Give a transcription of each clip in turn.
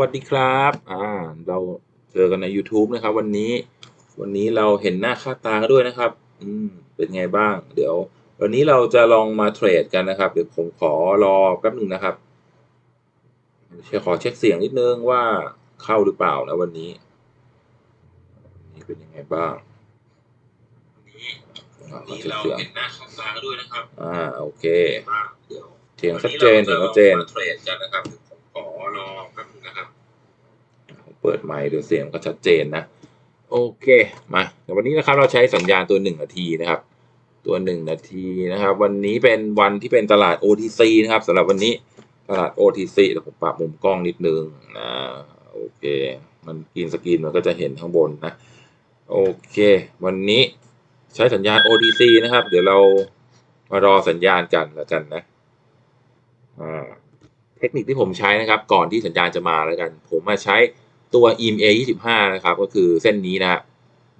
วัสดีครับ อ่า เราเจอกันใน YouTube นะครับ วันนี้ วันนี้เราเห็นหน้าค่าตากันด้วยนะครับ อืม เป็นไงบ้าง เดี๋ยว วันนี้เราจะลองมาเทรดกันนะครับ เดี๋ยวผมขอรอแป๊บหนึ่งนะครับขอเช็คเสียงนิดนึงว่าเข้าหรือเปล่านะวันนี้ นี่เป็นยังไงบ้างวันนี้วันนี้เราเห็นหน้าค่าตากันด้วยนะครับ อ่า โอเคเดี๋ยวเสียงชัดเจนเสียงชัดเจนเทรดกันนะครับผม ขอรอแป๊บนึงนะครับ เปิดไมค์ดูเสียงก็ชัดเจนนะ โอเค มาเดี๋ยววันนี้นะครับเราใช้สัญญาณตัวหนึ่งนาทีนะครับ ตัวหนึ่งนาทีนะครับ วันนี้เป็นวันที่เป็นตลาด OTC นะครับสำหรับวันนี้ตลาด OTC เดี๋ยวผมปรับมุมกล้องนิดนึงนะโอเค มันกินสกรีนมันก็จะเห็นข้างบนนะ โอเค วันนี้ใช้สัญญาณ OTC นะครับ เดี๋ยวเรามารอสัญญาณกันแล้วกันนะอ่า เทคนิคที่ผมใช้นะครับ ก่อนที่สัญญาณจะมาแล้วกัน ผมมาใช้ตัว EMA 25 นะครับ ก็คือเส้นนี้นะ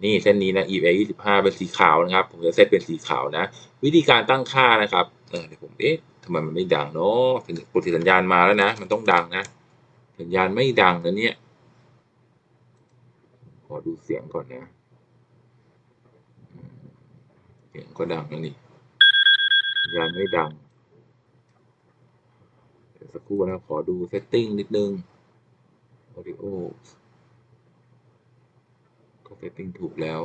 นี่เส้นนี้นะ EMA 25 เป็นสีขาวนะครับ ผมจะเซตเป็นสีขาวนะ วิธีการตั้งค่านะครับเออเดี๋ยวผมเอ๊ะทำไมมันไม่ดังเนาะปกติสัญญาณมาแล้วนะ มันต้องดังนะ สัญญาณไม่ดังนะเนี่ยขอดูเสียงก่อนนะเสียงก็ดังแล้วนี่สัญญาณไม่ดัง สักครู่นะขอดูเซตติ้งนิดนึง audio ก็เซตติ้งถูกแล้ว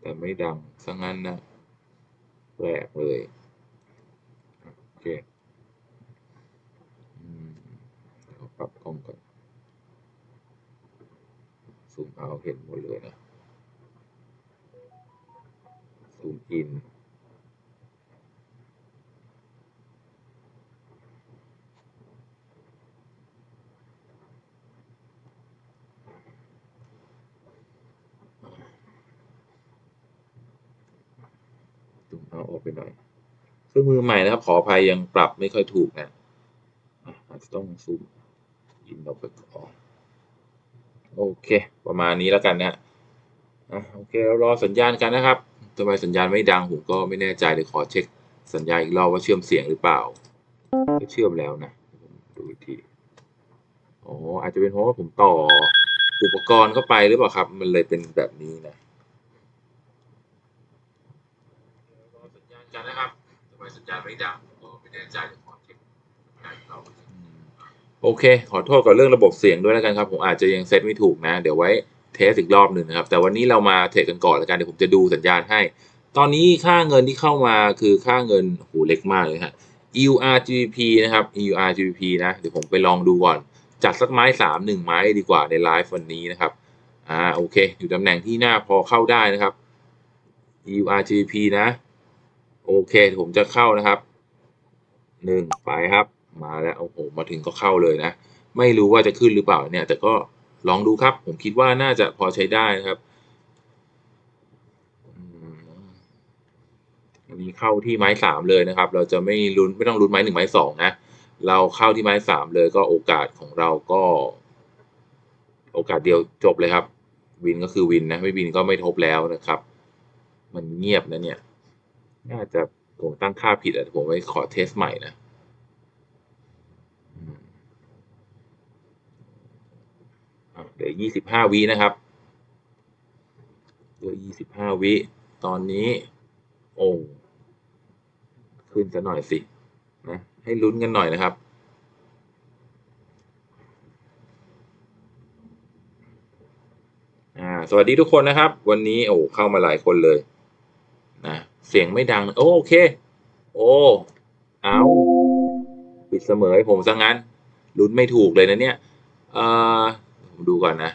แต่ไม่ดังซะงั้นนะแปลกเลยโอเคเดี๋ยวปรับกล้องก่อนซูมเอาเห็นหมดเลยนะซูมอิน เอาออกไปหน่อยเครื่องมือใหม่นะครับ ขออภัยยังปรับไม่ค่อยถูกนะอาจจะต้องซูมอินออกไปก่อนโอเค ประมาณนี้แล้วกันนะอะโอเคเรารอสัญญาณกันนะครับทำไมสัญญาณไม่ดังผมก็ไม่แน่ใจเดี๋ยวขอเช็คสัญญาณอีกรอบว่าเชื่อมเสียงหรือเปล่าก็เชื่อมแล้วนะดูอีกทีอ๋ออาจจะเป็นเพราะว่าผมต่ออุปกรณ์เข้าไปหรือเปล่าครับ มันเลยเป็นแบบนี้นะ รอสัญญาณกันนะครับทำไมสั ญาณไม่ดังก็ไม่แน่ใจขอเช็คงานเราโอเค ขอโทษกับเรื่องระบบเสียงด้วยแล้วกันครับ ผมอาจจะยังเซตไม่ถูกนะ เดี๋ยวไว้เทสอีกรอบหนึ่งนะครับ แต่วันนี้เรามาเทรดกันก่อนแล้วกัน เดี๋ยวผมจะดูสัญญาณให้ ตอนนี้ค่าเงินที่เข้ามาคือค่าเงินโหเล็กมากเลยฮะ EURGBP นะครับ EURGBP นะ เดี๋ยวผมไปลองดูก่อน จัดสักไม้สามหนึ่งไม้ดีกว่าในไลฟ์วันนี้นะครับ อ่า โอเค อยู่ตำแหน่งที่หน้าพอเข้าได้นะครับ EURGBP นะ โอเคผมจะเข้านะครับหนึ่งไปครับ มาแล้วโอ้โหมาถึงก็เข้าเลยนะ ไม่รู้ว่าจะขึ้นหรือเปล่าเนี่ย แต่ก็ลองดูครับ ผมคิดว่าน่าจะพอใช้ได้นะครับอันนี้เข้าที่ไม้สามเลยนะครับ เราจะไม่ลุ้นไม่ต้องลุ้นไม้หนึ่งไม้สองนะ เราเข้าที่ไม้สามเลยก็โอกาสของเราก็ โอกาสเดียวจบเลยครับ วินก็คือวินนะ ไม่วินก็ไม่ทบแล้วนะครับ มันเงียบนะเนี่ย น่าจะผมตั้งค่าผิดอะผมไปขอเทสใหม่นะเดี๋ยวยี่สิบห้าวินะครับเดี๋ยวยี่สิบห้าวิ ตอนนี้ โอ้ขึ้นซะหน่อยสิ นะ ให้ลุ้นกันหน่อยนะครับอ่าสวัสดีทุกคนนะครับ วันนี้โอ้เข้ามาหลายคนเลย นะเสียงไม่ดังโอโอเค โอ้เอาปิดเสมอให้ผมซะงั้นลุ้นไม่ถูกเลยนะเนี่ยเออผมดูก่อนนะ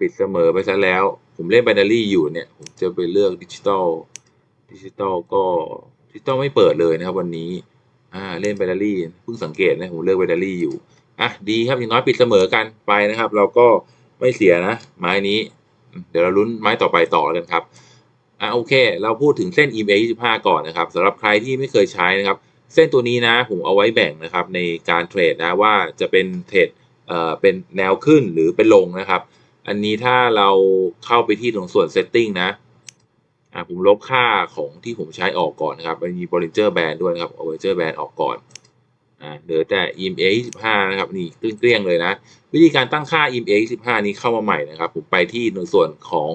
ปิดเสมอไปซะแล้ว ผมเล่น b บ n นารี่อยู่เนี่ย ผมจะไปเลือกดิจิตอลดิจิตอลก็ดิจิตอลไม่เปิดเลยนะครับ วันนี้ อ่า เล่น b บ n นารี่เพิ่งสังเกตนะผมเลือก b บ n นารี่อยู่อะดีครับอย่างน้อยปิดเสมอกันไปนะครับ เราก็ไม่เสียนะไม้นี้ เดี๋ยวเราลุ้นไม้ต่อไปต่อกันครับอะโอเค เราพูดถึงเส้น EMA 25 ก่อนนะครับสำหรับใครที่ไม่เคยใช้นะครับ เส้นตัวนี้นะผมเอาไว้แบ่งนะครับในการเทรดนะว่าจะเป็นเทรดเอ่อเป็นแนวขึ้นหรือเป็นลงนะครับ อันนี้ถ้าเราเข้าไปที่ตรงส่วน setting นะอะผมลบค่าของที่ผมใช้ออกก่อนนะครับมันมี Bollinger Band ด้วยนะครับเอา Bollinger Band ออกก่อน อ่าเหลือแต่ EMA 25 นะครับ นี่เกลี้ยงๆเลยนะ วิธีการตั้งค่า EMA 25 นี้เข้ามาใหม่นะครับ ผมไปที่ในส่วนของ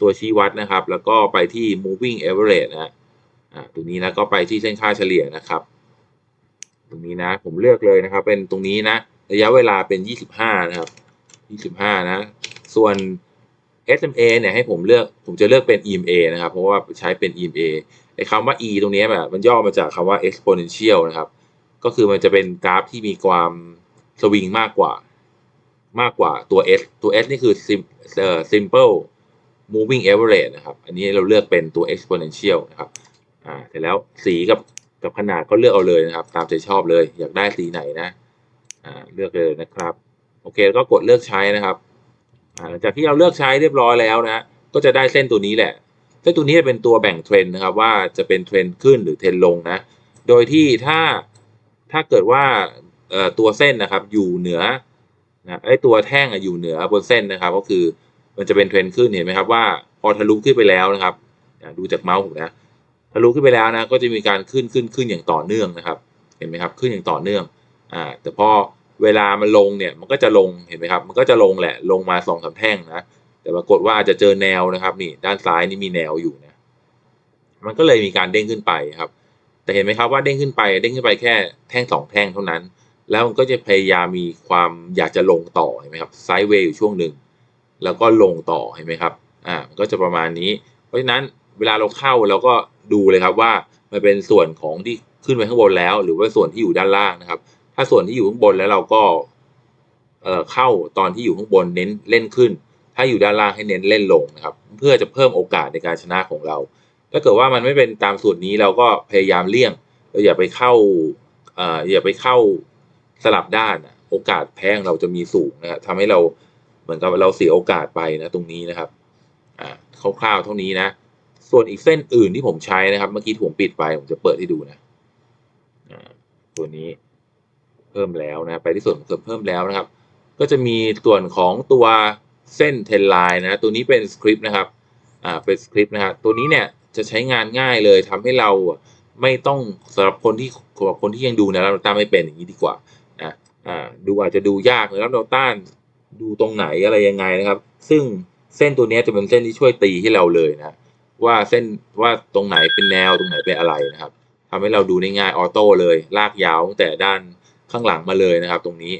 ตัวชี้วัดนะครับ แล้วก็ไปที่ moving average นะอ่าตรงนี้นะก็ไปที่เส้นค่าเฉลี่ยนะครับ ตรงนี้นะผมเลือกเลยนะครับ เป็นตรงนี้นะ ระยะเวลาเป็น 25 นะครับ 25 นะ ส่วน SMA เนี่ยให้ผมเลือกผมจะเลือกเป็น EMA นะครับ เพราะว่าใช้เป็น EMA ไอ้คำว่า E ตรงนี้แบบมันย่อมาจากคำว่า exponential นะครับ ก็คือมันจะเป็นกราฟที่มีความสวิงมากกว่า มากกว่าตัว S ตัว S นี่คือ simple moving average นะครับ อันนี้เราเลือกเป็นตัว exponential นะครับ อ่า เสร็จแล้วสีกับกับขนาดก็เลือกเอาเลยนะครับ ตามใจชอบเลย อยากได้สีไหนนะ อ่า เลือกเลยนะครับ โอเคแล้วก็กดเลือกใช้นะครับ อ่า หลังจากที่เราเลือกใช้เรียบร้อยแล้วนะ ก็จะได้เส้นตัวนี้แหละ เส้นตัวนี้จะเป็นตัวแบ่งเทรนนะครับ ว่าจะเป็นเทรนขึ้นหรือเทรนลงนะ โดยที่ถ้า ถ้าเกิดว่าตัวเส้นนะครับอยู่เหนือนะไอ้ตัวแท่งอยู่เหนือบนเส้นนะครับ ก็คือมันจะเป็นเทรนขึ้นเห็นไหมครับว่าพอทะลุขึ้นไปแล้วนะครับดูจากเมาส์ผมนะทะลุขึ้นไปแล้วนะก็จะมีการขึ้นขึ้นขึ้นอย่างต่อเนื่องนะครับ เห็นไหมครับขึ้นอย่างต่อเนื่องอ่าแต่พอเวลามันลงเนี่ยมันก็จะลงเห็นไหมครับ มันก็จะลงแหละลงมาสองสามแท่งนะแต่ปรากฏว่าอาจจะเจอแนวนะครับนี่ด้านซ้ายนี่มีแนวอยู่นะมันก็เลยมีการเด้งขึ้นไปครับ แต่เห็นไหมครับว่าเด้งขึ้นไปเด้งขึ้นไปแค่แท่งสองแท่งเท่านั้น แล้วมันก็จะพยายามมีความอยากจะลงต่อเห็นไหมครับไซด์เวย์อยู่ช่วงหนึ่งแล้วก็ลงต่อเห็นไหมครับอ่ามันก็จะประมาณนี้ เพราะฉะนั้นเวลาเราเข้าเราก็ดูเลยครับว่ามันเป็นส่วนของที่ขึ้นไปข้างบนแล้ว หรือว่าส่วนที่อยู่ด้านล่างนะครับ ถ้าส่วนที่อยู่ข้างบนแล้วเราก็เอ่อเข้าตอนที่อยู่ข้างบนเน้นเล่นขึ้น ถ้าอยู่ด้านล่างให้เน้นเล่นลงนะครับ เพื่อจะเพิ่มโอกาสในการชนะของเรา ถ้าเกิดว่ามันไม่เป็นตามสูตรนี้เราก็พยายามเลี่ยงเราอย่าไปเข้าเอ่ออย่าไปเข้าสลับด้านนะโอกาสแพ้ของเราจะมีสูงนะครับทำให้เราเหมือนกับเราเสียโอกาสไปนะตรงนี้นะครับอ่าคร่าวๆเท่านี้นะ ส่วนอีกเส้นอื่นที่ผมใช้นะครับ เมื่อกี้ที่ผมปิดไปผมจะเปิดให้ดูนะตัวนี้เพิ่มแล้วนะ ไปที่ส่วนของเสริมเพิ่มแล้วนะครับ ก็จะมีส่วนของตัวเส้นเทนไลน์นะ ตัวนี้เป็นสคริปต์นะครับ อ่า เป็นสคริปต์นะครับตัวนี้เนี่ย จะใช้งานง่ายเลยทำให้เราไม่ต้องสำหรับคนที่สำหรับคนที่ยังดูแนะแล้วต้านไม่เป็นอย่างนี้ดีกว่านะอ่าดูอาจจะดูยากนะครับเราต้านดูตรงไหนอะไรยังไงนะครับ ซึ่งเส้นตัวนี้จะเป็นเส้นที่ช่วยตีให้เราเลยนะว่าเส้นว่าตรงไหนเป็นแนวตรงไหนเป็นอะไรนะครับทำให้เราดูได้ง่ายออโต้เลยลากยาวแต่ด้านข้างหลังมาเลยนะครับ ตรงนี้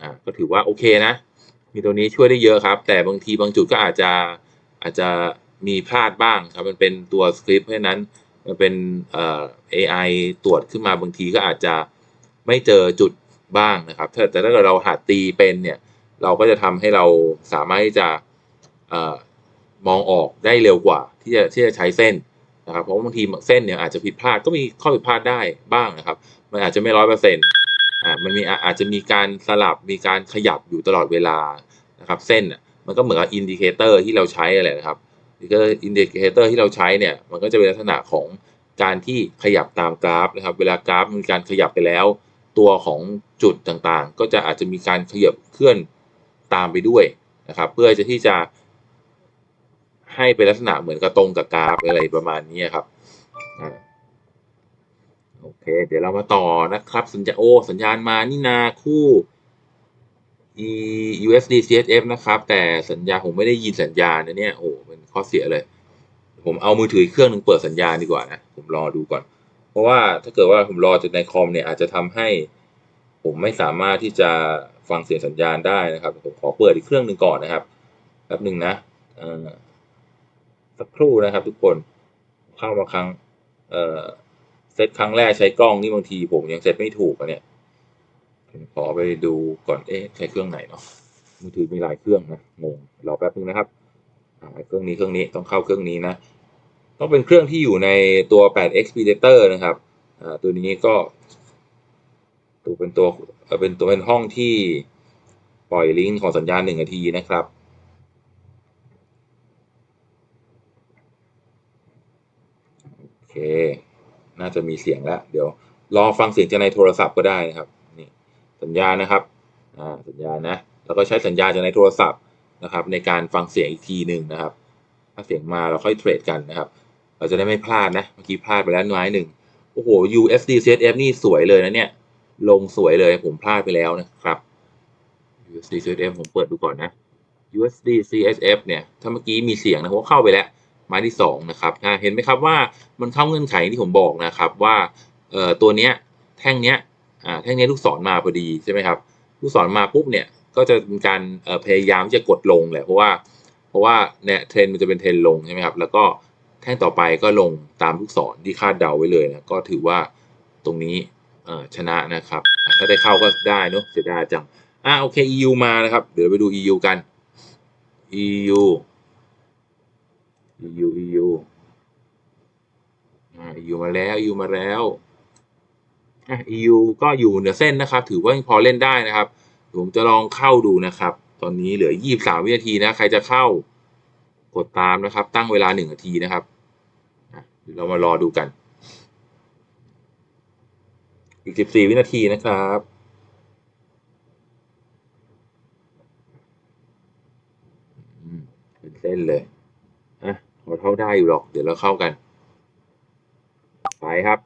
อ่าก็ถือว่าโอเคนะ มีตัวนี้ช่วยได้เยอะครับ แต่บางทีบางจุดก็อาจจะอาจจะ มีพลาดบ้างครับมันเป็นตัวสคริปต์เพราะนั้นมันเป็นเอ่อ AI ตรวจขึ้นมาบางทีก็อาจจะไม่เจอจุดบ้างนะครับถ้าแต่ถ้าเกิดเราหัดตีเป็นเนี่ยเราก็จะทำให้เราสามารถที่จะเอ่อมองออกได้เร็วกว่า ที่จะที่จะใช้เส้นนะครับเพราะว่าบางทีเส้นเนี่ยอาจจะผิดพลาดก็มีข้อผิดพลาดได้บ้างนะครับ มันอาจจะไม่ร้อยเปอร์เซ็นต์อ่ามันมีอาจจะมีการสลับมีการขยับอยู่ตลอดเวลานะครับ เส้นมันก็เหมือนกับอินดิเคเตอร์ที่เราใช้อะไรนะครับ อินดิเคเตอร์ที่เราใช้เนี่ยมันก็จะเป็นลักษณะของการที่ขยับตามกราฟนะครับ เวลากราฟมีการขยับไปแล้ว ตัวของจุดต่างๆ ก็จะอาจจะมีการขยับเคลื่อนตามไปด้วยนะครับ เพื่อจะที่จะให้เป็นลักษณะเหมือนกับตรงกับกราฟอะไรประมาณนี้ครับโอเค เดี๋ยวเรามาต่อนะครับ สัญญาโอสัญญาณมานี่นาคู่ USD CHF นะครับ แต่สัญญาผมไม่ได้ยินสัญญาณนะเนี่ย โอ้เป็นข้อเสียเลย ผมเอามือถือเครื่องหนึงเปิดสัญญาณดีกว่านะ ผมรอดูก่อน เพราะว่าถ้าเกิดว่าผมรอจากในคอมเนี่ยอาจจะทำให้ ผมไม่สามารถที่จะฟังเสียงสัญญาณได้นะครับ ผมขอเปิดอีกเครื่องหนึ่งก่อนนะครับแป๊บหนึ่งนะสักครู่นะครับ ทุกคนเข้ามาครั้งเอ่อเซตครั้งแรกใช้กล้องนี่บางทีผมยังเซตไม่ถูกอะเนี่ย ผมขอไปดูก่อนเอ๊ะใช้เครื่องไหนเนาะมือถือมีหลายเครื่องนะงงรอแป๊บนึงนะครับเครื่องนี้เครื่องนี้ต้องเข้าเครื่องนี้นะต้องเป็นเครื่องที่อยู่ในตัว 8x Predator นะครับตัวนี้ก็ตัวเป็นตัวเป็นตัวเป็นห้องที่ปล่อยลิงก์ของสัญญาณหนึ่งนาทีนะครับโอเค น่าจะมีเสียงแล้ว เดี๋ยวรอฟังเสียงจากในโทรศัพท์ก็ได้นะครับ สัญญาณนะครับอ่าสัญญาณนะแล้วก็ใช้สัญญาณจากในโทรศัพท์นะครับในการฟังเสียงอีกทีหนึ่งนะครับ ถ้าเสียงมาเราค่อยเทรดกันนะครับ เราจะได้ไม่พลาดนะ เมื่อกี้พลาดไปแล้วน้อยหนึ่งโอ้โห USD CHF นี่สวยเลยนะเนี่ย ลงสวยเลยผมพลาดไปแล้วนะครับ USD CSF ผมเปิดดูก่อนนะ USD CSF เนี่ยถ้าเมื่อกี้มีเสียงนะผมเข้าไปแล้วไม้ที่สองนะครับเห็นไหมครับว่ามันเข้าเงื่อนไขที่ผมบอกนะครับว่าเอ่อตัวเนี้ยแท่งเนี้ย อ่าแท่งเนี้ยลูกศรมาพอดีใช่ไหมครับ ลูกศรมาปุ๊บเนี่ยก็จะเป็นการพยายามที่จะกดลงแหละเพราะว่าเพราะว่าเนี่ยเทรนมันจะเป็นเทรนลงใช่ไหมครับ แล้วก็แท่งต่อไปก็ลงตามลูกศรที่คาดเดาไว้เลยนะก็ถือว่าตรงนี้ชนะนะครับ ถ้าได้เข้าก็ได้เนอะเสียดายจังอะโอเค EU มานะครับ เดี๋ยวไปดู EU กัน EU EU EU อ่า EU มาแล้ว EU มาแล้ว อะ EU ก็อยู่เหนือเส้นนะครับ ถือว่าพอเล่นได้นะครับ ผมจะลองเข้าดูนะครับ ตอนนี้เหลือ 23 วินาทีนะ ใครจะเข้ากดตามนะครับ ตั้งเวลา 1 นาทีนะครับอะเรามารอดูกัน อีก 14 วินาทีนะครับอืมเป็นเส้นเลยอะพอเข้าได้อยู่หรอก เดี๋ยวเราเข้ากัน ไปครับ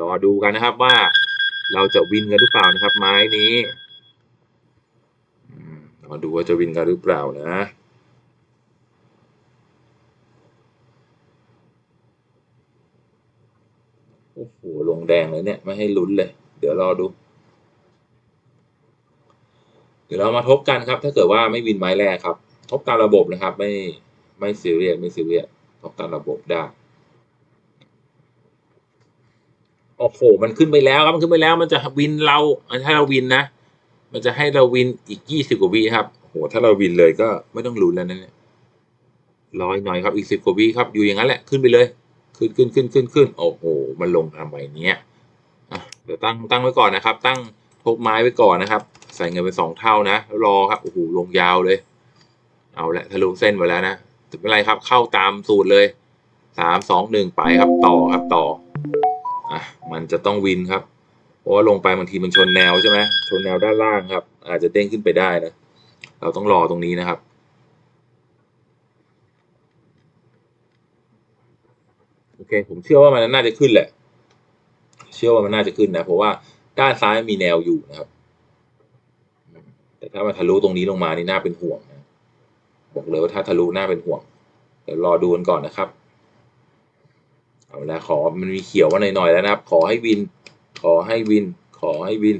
รอดูกันนะครับว่าเราจะวินกันหรือเปล่านะครับ ไม้นี้มรอดูว่าจะวินกันหรือเปล่านะโอ้โห ลงแดงเลยเนี่ย ไม่ให้ลุ้นเลย เดี๋ยวรอดู เดี๋ยวเรามาทบกันครับ ถ้าเกิดว่าไม่วินไม้แรกครับ ทบตามระบบนะครับ ไม่ไม่ซีเรียสไม่ซีเรียสทบตามระบบได้ โอ้โห มันขึ้นไปแล้วครับ มันขึ้นไปแล้ว มันจะวินเราถ้าเราวินนะ มันจะให้เราวินอีกยี่สิบกว่าวิครับ โอ้โห ถ้าเราวินเลยก็ไม่ต้องลุ้นแล้วนะเนี่ยรออีกหน่อยครับ อีกสิบกว่าวิครับ อยู่อย่างนั้นแหละ ขึ้นไปเลย ขึ้นขึ้นขึ้นขึ้นขึ้น โอ้โห มันลงทำไมเนี้ยอะ เดี๋ยวตั้งตั้งไว้ก่อนนะครับ ตั้งทบไม้ไว้ก่อนนะครับ ใส่เงินเป็นสองเท่านะ รอครับ โอ้โห ลงยาวเลย เอาละทะลุเส้นไปแล้วนะถึงเป็นไรครับ เข้าตามสูตรเลยสามสองหนึ่งไปครับ ต่อครับ ต่อ อะมันจะต้องวินครับ เพราะว่าลงไปบางทีมันชนแนวใช่ไหมชนแนวด้านล่างครับ อาจจะเด้งขึ้นไปได้นะ เราต้องรอตรงนี้นะครับโอเคผมเชื่อว่ามันน่าจะขึ้นแหละ เชื่อว่ามันน่าจะขึ้นนะ เพราะว่าด้านซ้ายมีแนวอยู่นะครับ แต่ถ้ามันทะลุตรงนี้ลงมานี่น่าเป็นห่วงนะบอกเลยว่าถ้าทะลุน่าเป็นห่วงเดี๋ยวรอดูกันก่อนนะครับ เอาละขอมันมีเขียวมาหน่อยๆแล้วนะครับ ขอให้วิน ขอให้วิน ขอให้วิน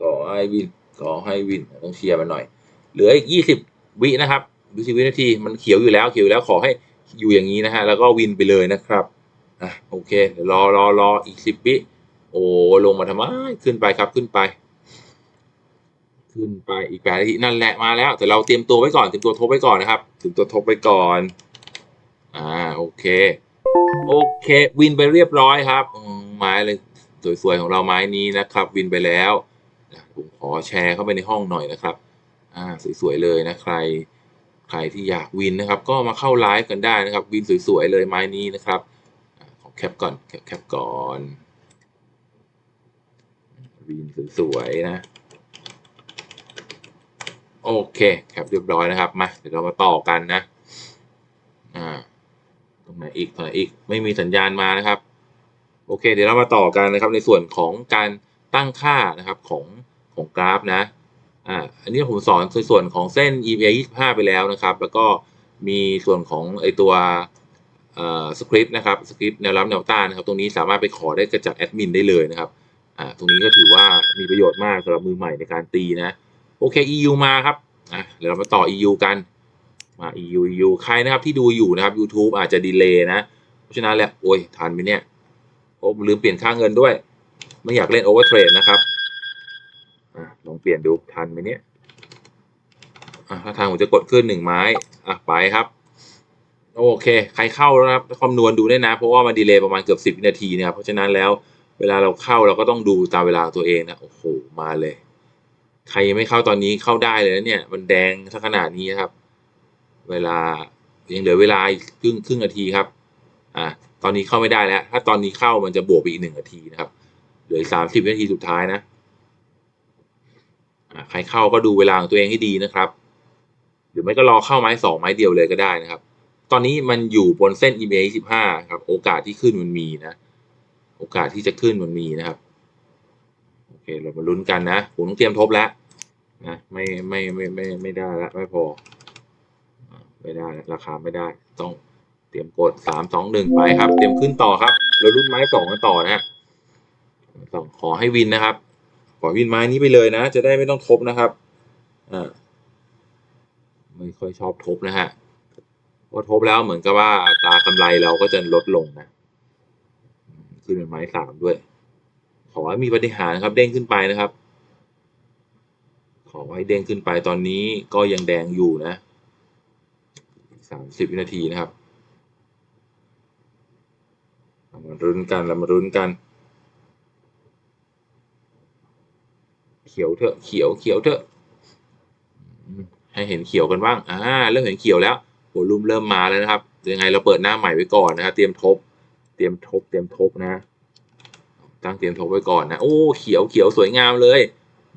ขอให้วิน ขอให้วิน ต้องเชียร์มันหน่อย เหลืออีกยี่สิบวินะครับยี่สิบวินาที มันเขียวอยู่แล้ว เขียวแล้วขอให้อยู่อย่างนี้นะฮะ แล้วก็วินไปเลยนะครับอะโอเค รอรอรออีกสิบวิ โอ้ลงมาทำไม ขึ้นไปครับ ขึ้นไป ขึ้นไปอีกแปดนาทีนั่นแหละมาแล้ว แต่เราเตรียมตัวไว้ก่อน เตรียมตัวทบไว้ก่อนนะครับ เตรียมตัวทบไว้ก่อน อ่า โอเค โอเค วินไปเรียบร้อยครับไม้เลยสวยๆของเราไม้นี้นะครับ วินไปแล้วผมขอแชร์เข้าไปในห้องหน่อยนะครับ อ่าสวยๆเลยนะใคร ใครที่อยากวินนะครับ ก็มาเข้าไลฟ์กันได้นะครับ วินสวยๆเลยไม้นี้นะครับขอแคปก่อนแคปก่อนวินสวยๆนะโอเคแคปเรียบร้อยนะครับมาเดี๋ยวเรามาต่อกันนะอ่า ตรงไหนอีกตรงไหนอีกไม่มีสัญญาณมานะครับ โอเค เดี๋ยวเรามาต่อกันนะครับในส่วนของการตั้งค่านะครับของของกราฟนะอ่าอันนี้ผมสอนในส่วนของเส้น EVA 25 ไปแล้วนะครับ แล้วก็มีส่วนของไอตัวสคริปต์นะครับสคริปต์แนวรับแนวต้านนะครับ ตรงนี้สามารถไปขอได้จากแอดมินได้เลยนะครับอ่าตรงนี้ก็ถือว่ามีประโยชน์มากสำหรับมือใหม่ในการตีนะ โอเค EU มาครับอะเดี๋ยวเรามาต่อ EU กัน มา EU EU ใครนะครับที่ดูอยู่นะครับ YouTube อาจจะดีเลย์นะ เพราะฉะนั้นแหละโอ้ยทันไหมเนี่ยโอ้ลืมเปลี่ยนค่าเงินด้วย ไม่อยากเล่นโอเวอร์เทรดนะครับอลองเปลี่ยนดูทันไหมเนี่ยถ้าทางผมจะกดขึ้นหนึ่งไม้อะไปครับ โอเค ใครเข้าแล้วนะครับคำนวณดูได้นะ เพราะว่ามันดีเลย์ประมาณเกือบสิบวินาทีนะครับเพราะฉะนั้นแล้วเวลาเราเข้าเราก็ต้องดูตามเวลาตัวเองนะโอ้โหมาเลย ใครยังไม่เข้าตอนนี้เข้าได้เลยนะเนี่ย มันแดงถ้าขนาดนี้นะครับ เวลายังเหลือเวลาครึ่งครึ่งนาทีครับ อ่า ตอนนี้เข้าไม่ได้แล้ว ถ้าตอนนี้เข้ามันจะบวกไปอีกหนึ่งนาทีนะครับ เหลือสามสิบนาทีสุดท้ายนะ อ่า ใครเข้าก็ดูเวลาของตัวเองให้ดีนะครับ หรือไม่ก็รอเข้าไม้สองไม้เดียวเลยก็ได้นะครับ ตอนนี้มันอยู่บนเส้น EMA 25ครับ โอกาสที่ขึ้นมันมีนะ โอกาสที่จะขึ้นมันมีนะครับ โอเค เรามาลุ้นกันนะ ผมต้องเตรียมทบแล้วนะ ไม่ไม่ไม่ไม่ไม่ได้ละไม่พอ ไม่ได้ละราคาไม่ได้ต้องเตรียมกดสามสองหนึ่งไปครับ เตรียมขึ้นต่อครับเราลุ้นไม้สองกันต่อนะฮะสองขอให้วินนะครับ ขอวินไม้นี้ไปเลยนะ จะได้ไม่ต้องทบนะครับอ่าไม่ค่อยชอบทบนะฮะเพราะทบแล้วเหมือนกับว่าอัตรากำไรเราก็จะลดลงนะอืมขึ้นเป็นไม้สามด้วย ขอให้มีปฏิหารย์ครับ เด้งขึ้นไปนะครับ ขอให้เด้งขึ้นไปตอนนี้ก็ยังแดงอยู่นะ สามสิบวินาทีนะครับเรามารุ้นกันเรามารุ้นกัน เขียวเถอะเขียวเขียวเถอะให้เห็นเขียวกันบ้างอ่าเริ่มเห็นเขียวแล้วโวลุ่มเริ่มมาแล้วนะครับยังไงเราเปิดหน้าใหม่ไว้ก่อนนะครับ เตรียมทบ เตรียมทบ เตรียมทบนะ ตั้งเตรียมทบไว้ก่อนนะ โอ้ เขียวเขียวสวยงามเลย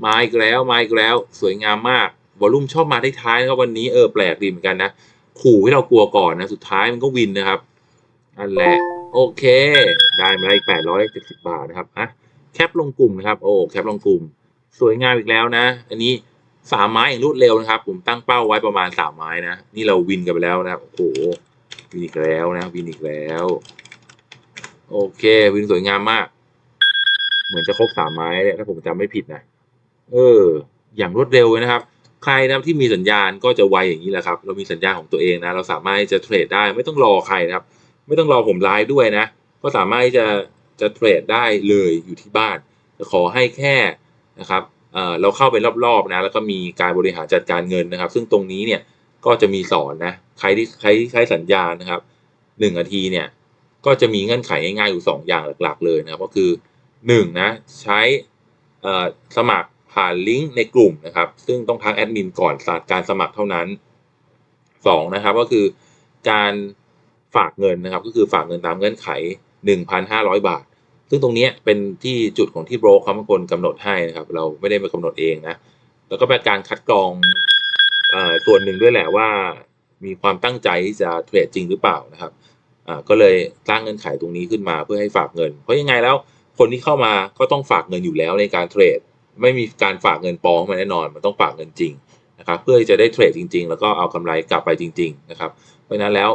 มาอีกแล้ว มาอีกแล้ว สวยงามมากวอลลุ่มชอบมาท้ายนะครับวันนี้เออแปลกดีเหมือนกันนะ ขู่ให้เรากลัวก่อนนะ สุดท้ายมันก็วินนะครับอันแหละ โอเค ได้มาอีกแปดร้อยเจ็ดสิบบาทนะครับอะแคปลงกลุ่มนะครับ โอ้แคปลงกลุ่ม สวยงามอีกแล้วนะ อันนี้สามไม้อย่างรวดเร็วนะครับ ผมตั้งเป้าไว้ประมาณสามไม้นะ นี่เราวินกันไปแล้วนะครับโอ้โหวินอีกแล้วนะวินอีกแล้ว โอเค วินสวยงามมาก เหมือนจะครบสามไม้เนี่ยถ้าผมจำไม่ผิดนะเออ อย่างรวดเร็วเลยนะครับ ใครนะที่มีสัญญาณก็จะไวอย่างนี้แหละครับ เรามีสัญญาณของตัวเองนะ เราสามารถจะเทรดได้ไม่ต้องรอใครนะครับ ไม่ต้องรอผมไลฟ์ด้วยนะ ก็สามารถจะจะเทรดได้เลยอยู่ที่บ้านขอให้แค่นะครับเเราเข้าไปรอบๆนะ แล้วก็มีการบริหารจัดการเงินนะครับ ซึ่งตรงนี้เนี่ยก็จะมีสอนนะ ใครที่ใครที่ใช้สัญญาณนะครับหนึ่งนาทีเนี่ยก็จะมีเงื่อนไขง่ายๆอยู่สองอย่างหลักๆ เลยนะครับก็คือหนึ่งนะใช้สมัคร ผ่านลิงก์ในกลุ่มนะครับ ซึ่งต้องทักแอดมินก่อนสาการสมัครเท่านั้นสองนะครับก็คือการฝากเงินนะครับ ก็คือฝากเงินตามเงื่อนไข 1,500 บาท ซึ่งตรงนี้เป็นที่จุดของที่โบรกเขาเป็นคนกำหนดให้นะครับ เราไม่ได้มากำหนดเองนะ แล้วก็เป็นการคัดกรองอ่อส่วนหนึ่งด้วยแหละว่า มีความตั้งใจจะเทรดจริงหรือเปล่านะครับอ่าก็เลยสร้างเงื่อนไขตรงนี้ขึ้นมาเพื่อให้ฝากเงิน เพราะยังไงแล้วคนที่เข้ามาก็ต้องฝากเงินอยู่แล้วในการเทรด ไม่มีการฝากเงินปลอมเข้ามาแน่นอน มันต้องฝากเงินจริงนะครับ เพื่อที่จะได้เทรดจริง ๆ แล้วก็เอากำไรกลับไปจริง ๆ นะครับ เพราะฉะนั้นแล้ว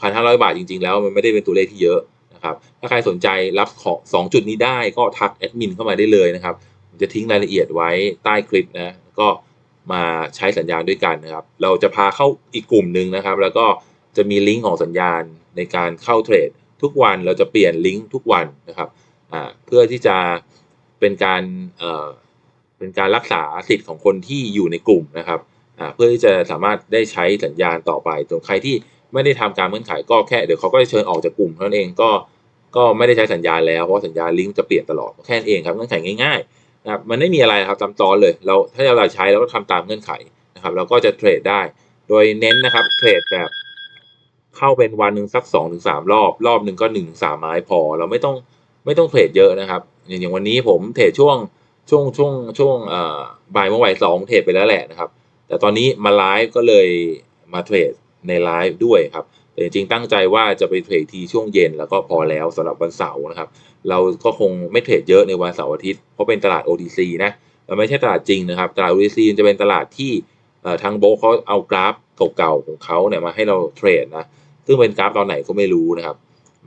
พันห้าร้อยบาทจริง ๆ แล้วมันไม่ได้เป็นตัวเลขที่เยอะนะครับ ถ้าใครสนใจรับของสองจุดนี้ได้ก็ทักแอดมินเข้ามาได้เลยนะครับผมจะทิ้งรายละเอียดไว้ใต้คลิปนะก็มาใช้สัญญาณด้วยกันนะครับ เราจะพาเข้าอีกกลุ่มหนึ่งนะครับ แล้วก็จะมีลิงก์ของสัญญาณในการเข้าเทรดทุกวันเราจะเปลี่ยนลิงก์ทุกวันนะครับเพื่อที่จะเป็นการ เป็นการรักษาสิทธิ์ของคนที่อยู่ในกลุ่มนะครับเพื่อที่จะสามารถได้ใช้สัญญาณต่อไปส่วนใครที่ไม่ได้ทำการเงื่อนไขก็แค่เดี๋ยวเขาก็จะเชิญออกจากกลุ่มเท่านั้นเองก็ก็ไม่ได้ใช้สัญญาณแล้ว เพราะว่าสัญญาณลิงก์จะเปลี่ยนตลอดแค่นั้นเองครับเงื่อนไขง่ายๆนะครับมันไม่มีอะไรครับจำซ้อนเลยเราถ้าเราใช้เราก็ทำตามเงื่อนไขนะครับเราก็จะเทรดได้ โดยเน้นนะครับเทรดแบบเข้าเป็นวันหนึ่งสักสองถึงสามรอบรอบหนึ่งก็หนึ่งถึงสามไม้พอ เราไม่ต้องไม่ต้องเทรดเยอะนะครับ อย่างอย่างวันนี้ผมเทรดช่วง ช่วงช่วงช่วงบ่ายโมงบ่ายสองเทรดไปแล้วแหละนะครับ แต่ตอนนี้มาไลฟ์ก็เลยมาเทรดในไลฟ์ด้วยครับแต่จริงๆตั้งใจว่าจะไปเทรดทีช่วงเย็นแล้วก็พอแล้วสำหรับวันเสาร์นะครับ เราก็คงไม่เทรดเยอะในวันเสาร์อาทิตย์เพราะเป็นตลาด OTC นะมันไม่ใช่ตลาดจริงนะครับ ตลาด OTC จะเป็นตลาดที่ทางโบเขาเอากราฟเก่าๆของเขาเนี่ยมาให้เราเทรดนะซึ่งเป็นกราฟตอนไหนก็ไม่รู้นะครับ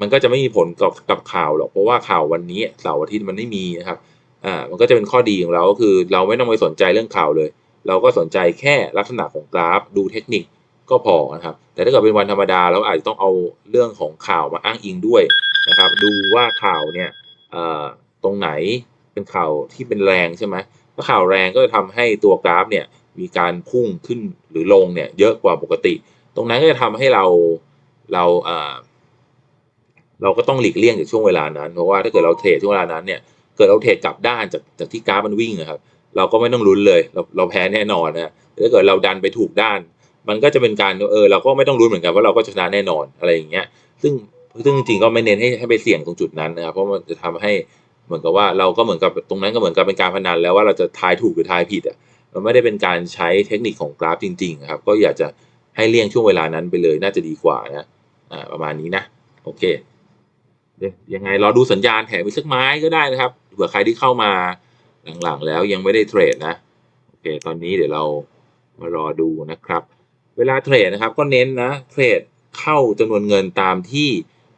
มันก็จะไม่มีผลกับกับข่าวหรอกเพราะว่าข่าววันนี้เสาร์อาทิตย์มันไม่มีนะครับ อ่ามันก็จะเป็นข้อดีของเราก็คือเราไม่ต้องไปสนใจเรื่องข่าวเลย เราก็สนใจแค่ลักษณะของกราฟดูเทคนิคก็พอนะครับ แต่ถ้าเกิดเป็นวันธรรมดาเราอาจจะต้องเอาเรื่องของข่าวมาอ้างอิงด้วยนะครับ ดูว่าข่าวเนี่ยตรงไหนเป็นข่าวที่เป็นแรงใช่ไหมถ้าข่าวแรงก็จะทำให้ตัวกราฟเนี่ยมีการพุ่งขึ้นหรือลงเนี่ยเยอะกว่าปกติ ตรงนั้นก็จะทำให้เราเราอ่าเราก็ต้องหลีกเลี่ยงจากช่วงเวลานั้น เพราะว่าถ้าเกิดเราเทรดช่วงเวลานั้นเนี่ย เกิดเราเทรดกลับด้านจากจากที่กราฟมันวิ่งนะครับ เราก็ไม่ต้องลุ้นเลย เราเราแพ้แน่นอนนะแต่ถ้าเกิดเราดันไปถูกด้าน มันก็จะเป็นการเออเราก็ไม่ต้องลุ้นเหมือนกันว่าเราก็ชนะแน่นอนอะไรอย่างเงี้ย ซึ่งซึ่งจริงก็ไม่เน้นให้ให้ไปเสี่ยงตรงจุดนั้นนะครับเพราะมันจะทำให้เหมือนกับว่าเราก็เหมือนกับตรงนั้นก็เหมือนกับเป็นการพนันแล้วว่าเราจะทายถูกหรือทายผิดอะมันไม่ได้เป็นการใช้เทคนิคของกราฟจริงๆนะครับก็อยากจะให้เลี่ยงช่วงเวลานั้นไปเลยน่าจะดีกว่านะอ่าประมาณนี้นะโอเค ยังไงรอดูสัญญาณแถมอีกสักไม้ก็ได้นะครับเผื่อใครที่เข้ามาหลังๆ แล้วยังไม่ได้เทรดนะโอเคตอนนี้เดี๋ยวเรามารอดูนะครับ เวลาเทรดนะครับก็เน้นนะเทรดเข้าจำนวนเงินตามที่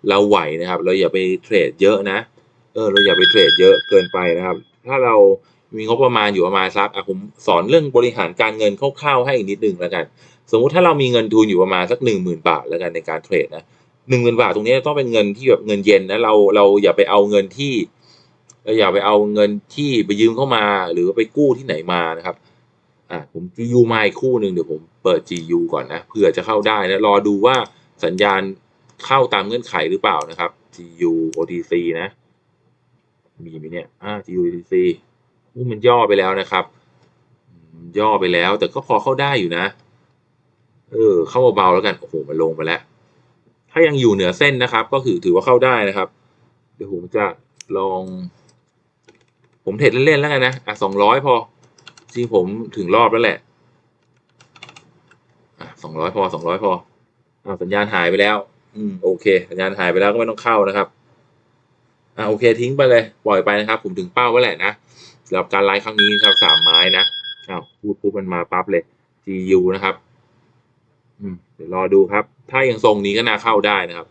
เราไหวนะครับ เราอย่าไปเทรดเยอะนะเออเราอย่าไปเทรดเยอะเกินไปนะครับ ถ้าเรามีงบประมาณอยู่ประมาณสักอะผมสอนเรื่องบริหารการเงินคร่าวๆให้อีกนิดนึงแล้วกัน สมมุติถ้าเรามีเงินทุนอยู่ประมาณสักหนึ่งหมื่นบาทแล้วกันในการเทรดนะ หนึ่งหมื่นบาทตรงนี้ต้องเป็นเงินที่แบบเงินเย็นนะเราเราอย่าไปเอาเงินที่เราอย่าไปเอาเงินที่ไปยืมเข้ามา หรือว่าไปกู้ที่ไหนมานะครับอ่าผม GU มาอีกคู่หนึ่งเดี๋ยวผมเปิด GU ก่อนนะเผื่อจะเข้าได้นะรอดูว่าสัญญาณเข้าตามเงื่อนไขหรือเปล่านะครับ GU OTC นะ มีไหมเนี่ยอ่า GU OTC มันย่อไปแล้วนะครับ ย่อไปแล้วแต่ก็พอเข้าได้อยู่นะ เออ เข้าเบาๆแล้วกัน โอ้โห มันลงไปแล้ว ถ้ายังอยู่เหนือเส้นนะครับ ก็คือถือว่าเข้าได้นะครับ เดี๋ยวผมจะลอง ผมเทรดเล่นๆแล้วกันนะอะสองร้อยพอ จริงผมถึงรอบแล้วแหละอะสองร้อยพอสองร้อยพออ่าสัญญาณหายไปแล้ว อืมโอเค สัญญาณหายไปแล้วก็ไม่ต้องเข้านะครับอ่าโอเคทิ้งไปเลย ปล่อยไปนะครับ ผมถึงเป้าไว้แหละนะสำหรับการไลฟ์ครั้งนี้ครับสามไม้นะอ้าวพูดปุ๊บมันมาปั๊บเลย GU นะครับ อืม เดี๋ยวรอดูครับ ถ้ายังทรงนี้ก็น่าเข้าได้นะครับ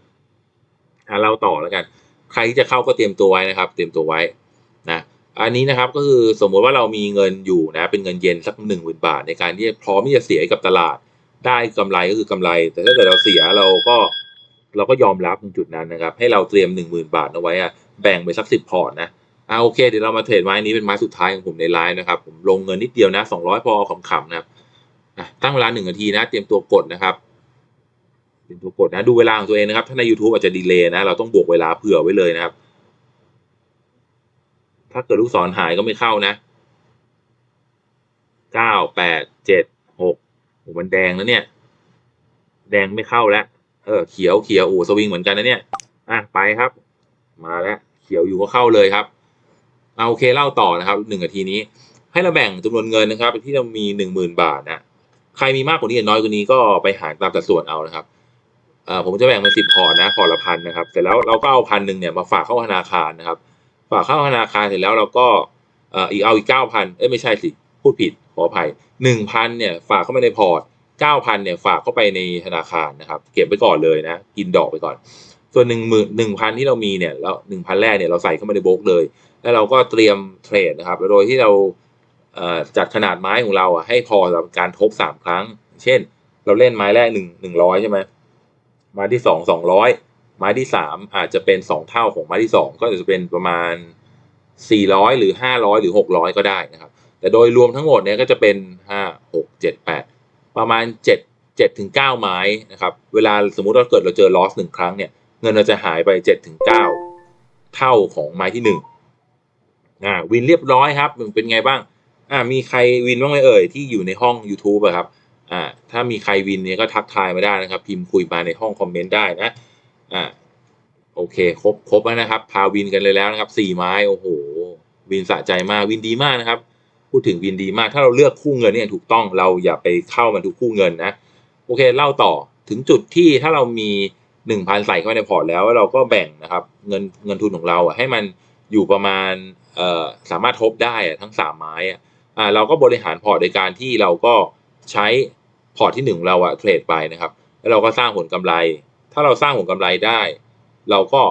อ่าเล่าต่อแล้วกัน ใครที่จะเข้าก็เตรียมตัวไว้นะครับ เตรียมตัวไว้นะอันนี้นะครับก็คือสมมติว่าเรามีเงินอยู่นะเป็นเงินเย็นสักหนึ่งหมื่นบาท ในการที่พร้อมที่จะเสียกับตลาด ได้กำไรก็คือกำไร แต่ถ้าเกิดเราเสียเราก็เราก็ยอมรับตรงจุดนั้นนะครับ ให้เราเตรียมหนึ่งหมื่นบาทเอาไว้อะแบ่งไปสักสิบพอร์ตนะอ่าโอเคเดี๋ยวเรามาเทรดไม้นี้เป็นไม้สุดท้ายของผมในไลฟ์นะครับผมลงเงินนิดเดียวนะสองร้อยพอขำๆนะครับตั้งเวลาหนึ่งนาทีนะ เตรียมตัวกดนะครับ เตรียมตัวกดนะดูเวลาของตัวเองนะครับ ถ้าใน YouTube อาจจะดีเลย์นะ เราต้องบวกเวลาเผื่อไว้เลยนะครับ ถ้าเกิดลูกศรหายก็ไม่เข้านะเก้าแปดเจ็ดหกโอ้มันแดงแล้วเนี่ย แดงไม่เข้าแล้วเออเขียวเขียวโอ้สวิงเหมือนกันนะเนี่ยอะไปครับ มาแล้ว เขียวอยู่ก็เข้าเลยครับเอาโอเคเล่าต่อนะครับหนึ่งนาทีนี้ ให้เราแบ่งจำนวนเงินนะครับที่เรามีหนึ่งหมื่นบาทนะใครมีมากกว่านี้น้อยกว่านี้ก็ไปหารตามสัดส่วนเอานะครับ ผมจะแบ่งเป็นสิบพอร์ตนะพอร์ตละพันนะครับเสร็จแล้วเราก็เอาพันหนึ่งเนี่ยมาฝากเข้าธนาคารนะครับ ฝากเข้าธนาคารเสร็จแล้วเราก็อ่ออีกเอาอีกเก้าพันเอ้ยไม่ใช่สิพูดผิดขออภัยหนึ่งพันเนี่ยฝากเข้าไปในพอร์ตเก้าพันเนี่ยฝากเข้าไปในธนาคารนะครับ เก็บไว้ก่อนเลยนะกินดอกไปก่อน ส่วนหนึ่งหมื่นหนึ่งพันที่เรามีเนี่ยแล้วหนึ่งพันแรกเนี่ยเราใส่เข้ามาในโบกเลย แล้วเราก็เตรียมเทรดนะครับโดยที่เราอ่อจัดขนาดไม้ของเราอะให้พอสำหรับการทบสามครั้ง เช่น เราเล่นไม้แรกหนึ่งหนึ่งร้อยใช่ไหม ไม้ที่สองสองร้อยไม้ที่สามอาจจะเป็นสองเท่าของไม้ที่สองก็จะเป็นประมาณสี่ร้อยหรือห้าร้อยหรือหกร้อยก็ได้นะครับ แต่โดยรวมทั้งหมดเนี่ยก็จะเป็นห้าหกเจ็ดแปดประมาณเจ็ดเจ็ดถึงเก้าไม้นะครับ เวลาสมมุติว่าเกิดเราเจอลอสหนึ่งครั้งเนี่ยเงินเราจะหายไปเจ็ดถึงเก้าเท่าของไม้ที่หนึ่งอ่าวินเรียบร้อยครับเป็นไงบ้างอ่ามีใครวินบ้างไหมเอ่ยที่อยู่ในห้อง YouTube อะครับ อ่าถ้ามีใครวินเนี่ยก็ทักทายมาได้นะครับ พิมพ์คุยมาในห้องคอมเมนต์ได้นะอ่าโอเคครบครบแล้วนะครับ พาวินกันเลยแล้วนะครับสี่ไม้โอ้โห วินสะใจมากวินดีมากนะครับ พูดถึงวินดีมากถ้าเราเลือกคู่เงินเนี่ยถูกต้องเราอย่าไปเข้ามันทุกคู่เงินนะโอเคเล่าต่อถึงจุดที่ถ้าเรามีหนึ่งพันใส่เข้าไปในพอร์ตแล้วเราก็แบ่งนะครับ เงินเงินทุนของเราอะให้มันอยู่ประมาณเอ่อสามารถทบได้อะทั้งสามไม้อะอ่าเราก็บริหารพอร์ตโดยการที่เราก็ใช้ พอร์ตที่หนึ่งของเราอะเทรดไปนะครับ แล้วเราก็สร้างผลกำไร ถ้าเราสร้างผลกำไรได้ เราก็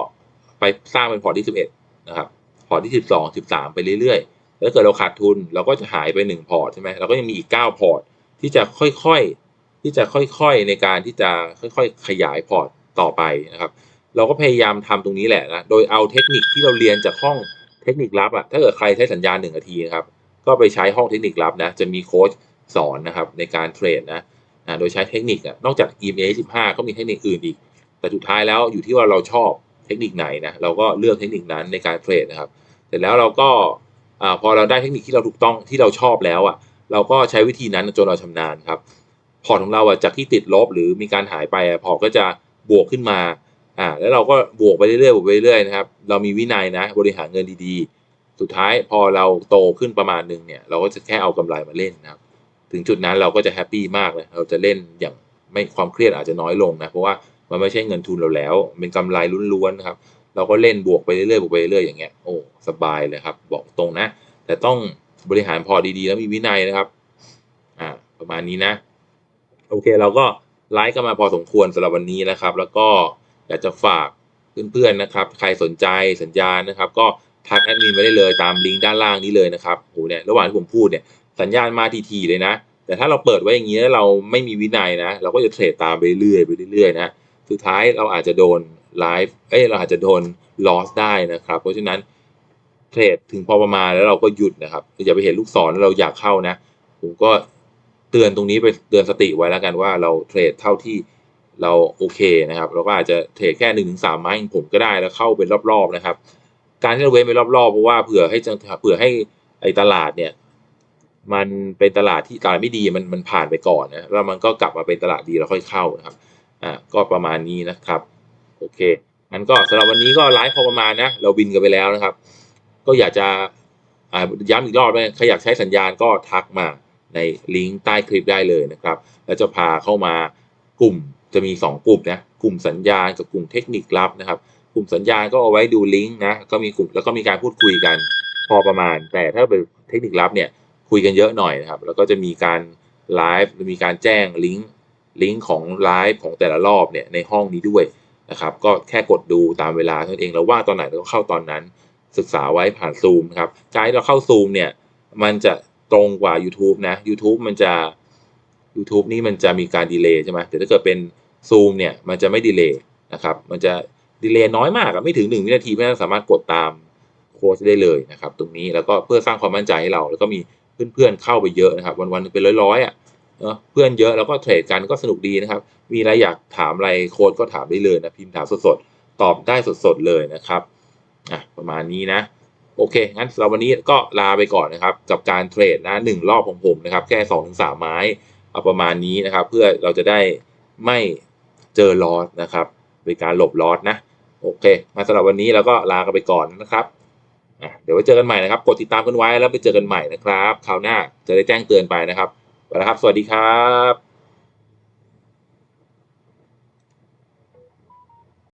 ไปสร้างเป็นพอร์ตที่สิบเอ็ดนะครับ พอร์ตที่สิบสองสิบสามไปเรื่อยๆ แล้วเกิดเราขาดทุนเราก็จะหายไปหนึ่งพอร์ตใช่ไหมเราก็ยังมีอีกเก้าพอร์ตที่จะค่อยๆ ที่จะค่อยๆ ในการที่จะค่อยๆ ขยายพอร์ตต่อไปนะครับ เราก็พยายามทำตรงนี้แหละนะ โดยเอาเทคนิคที่เราเรียนจากห้องเทคนิคลับอะถ้าเกิดใครใช้สัญญาณหนึ่งนาทีนะครับ ก็ไปใช้ห้องเทคนิคลับนะ จะมีโค้ชสอนนะครับในการเทรดนะ โดยใช้เทคนิคอะนอกจาก EMA 15 ก็มีเทคนิคอื่นอีก แต่สุดท้ายแล้วอยู่ที่ว่าเราชอบเทคนิคไหนนะ เราก็เลือกเทคนิคนั้นในการเทรดนะครับ เสร็จแล้วเราก็าพอเราได้เทคนิคที่เราถูกต้องที่เราชอบแล้วอะเราก็ใช้วิธีนั้นจนเราชำนาญครับ พอร์ตของเราอะจากที่ติดลบหรือมีการหายไปอะพอก็จะบวกขึ้นมาอ่าแล้วเราก็บวกไปเรื่อยๆบวกไปเรื่อยๆนะครับ เรามีวินัยนะ บริหารเงินดีๆ สุดท้ายพอเราโตขึ้นประมาณนึงเนี่ย เราก็จะแค่เอากำไรมาเล่นนะครับ ถึงจุดนั้นเราก็จะแฮปปี้มากเลยเราจะเล่นอย่างไม่ความเครียดอาจจะน้อยลงนะ เพราะว่ามันไม่ใช่เงินทุนเราแล้ว เป็นกำไรล้วนๆนะครับ เราก็เล่นบวกไปเรื่อยๆบวกไปเรื่อยๆอย่างเงี้ยโอ้สบายเลยครับบอกตรงนะ แต่ต้องบริหารพอดีๆ แล้วมีวินัยนะครับอ่าประมาณนี้นะ โอเคเราก็ไลฟ์กันมาพอสมควรสำหรับวันนี้นะครับ แล้วก็อยากจะฝากเพื่อนๆนะครับ ใครสนใจสัญญาณนะครับ ก็ทักแอดมินมาได้เลยตามลิงก์ด้านล่างนี้เลยนะครับโอ้เนี่ยระหว่างที่ผมพูดเนี่ย สัญญาณมาทีๆเลยนะ แต่ถ้าเราเปิดไว้อย่างนี้แล้วเราไม่มีวินัยนะ เราก็จะเทรดตามไปเรื่อยไปเรื่อยๆนะสุดท้ายเราอาจจะโดนไลฟ์เอ้ยเราอาจจะโดนลอสได้นะครับ เพราะฉะนั้นเทรดถึงพอประมาณแล้วเราก็หยุดนะครับอย่าไปเห็นลูกศรเราอยากเข้านะผมก็เตือนตรงนี้ไปเตือนสติไว้แล้วกันว่าเราเทรดเท่าที่เราโอเคนะครับ เราก็อาจจะเทรดแค่หนึ่งถึงสามไม้ของผมก็ได้แล้วเข้าเป็นรอบๆนะครับ การที่เราเว้นไปรอบๆเพราะว่าเผื่อให้จังเผื่อให้ไอ้ตลาดเนี่ย มันเป็นตลาดที่ตลาดไม่ดีมันมันผ่านไปก่อนนะแล้วมันก็กลับมาเป็นตลาดดีแล้วค่อยเข้านะครับอ่าก็ประมาณนี้นะครับ โอเคงั้นก็สำหรับวันนี้ก็ไลฟ์พอประมาณนะเราบินกันไปแล้วนะครับ ก็อยากจะอ่าย้ำอีกรอบเลยใครอยากใช้สัญญาณก็ทักมาในลิงก์ใต้คลิปได้เลยนะครับ แล้วจะพาเข้ามากลุ่มจะมี 2 กลุ่มนะกลุ่มสัญญาณกับกลุ่มเทคนิคลับนะครับ กลุ่มสัญญาณก็เอาไว้ดูลิงก์นะก็มีกลุ่มแล้วก็มีการพูดคุยกันพอประมาณ แต่ถ้าเป็นเทคนิคลับเนี่ย คุยกันเยอะหน่อยนะครับ แล้วก็จะมีการไลฟ์มีการแจ้งลิงก์ลิงก์ของไลฟ์ของแต่ละรอบเนี่ยในห้องนี้ด้วยนะครับ ก็แค่กดดูตามเวลาเท่านั้นเองเราว่างตอนไหนเราก็เข้าตอนนั้น ศึกษาไว้ผ่านซูมนะครับการที่เราเข้าซูมเนี่ยมันจะตรงกว่า YouTube นะ YouTube มันจะ YouTube นี่มันจะมีการดีเลย์ใช่ไหมแต่ถ้าเกิดเป็นซูมเนี่ยมันจะไม่ดีเลย์นะครับมันจะดีเลย์น้อยมากไม่ถึง 1 วินาทีเพราะฉะนั้นสามารถกดตามโค้ชได้เลยนะครับ ตรงนี้แล้วก็เพื่อสร้างความมั่นใจให้เราแล้วก็มี เพื่อนๆเข้าไปเยอะนะครับ วันๆเป็นร้อยๆอะเพื่อนเยอะแล้วก็เทรดกันก็สนุกดีนะครับ มีอะไรอยากถามอะไรโค้ชก็ถามได้เลยนะพิมพ์ถามสดๆ ตอบได้สดๆเลยนะครับอะประมาณนี้นะ โอเค งั้นสำหรับวันนี้ก็ลาไปก่อนนะครับ กับการเทรดนะหนึ่งรอบของผมนะครับ แค่สองถึงสามไม้เอาประมาณนี้นะครับ เพื่อเราจะได้ไม่เจอลอสนะครับเป็นการหลบลอสนะ โอเค มาสำหรับวันนี้เราก็ลากันไปก่อนนะครับ เดี๋ยวไว้เจอกันใหม่นะครับ กดติดตามกันไว้แล้วไปเจอกันใหม่นะครับ คราวหน้าจะได้แจ้งเตือนไปนะครับไปแล้วครับ สวัสดีครับ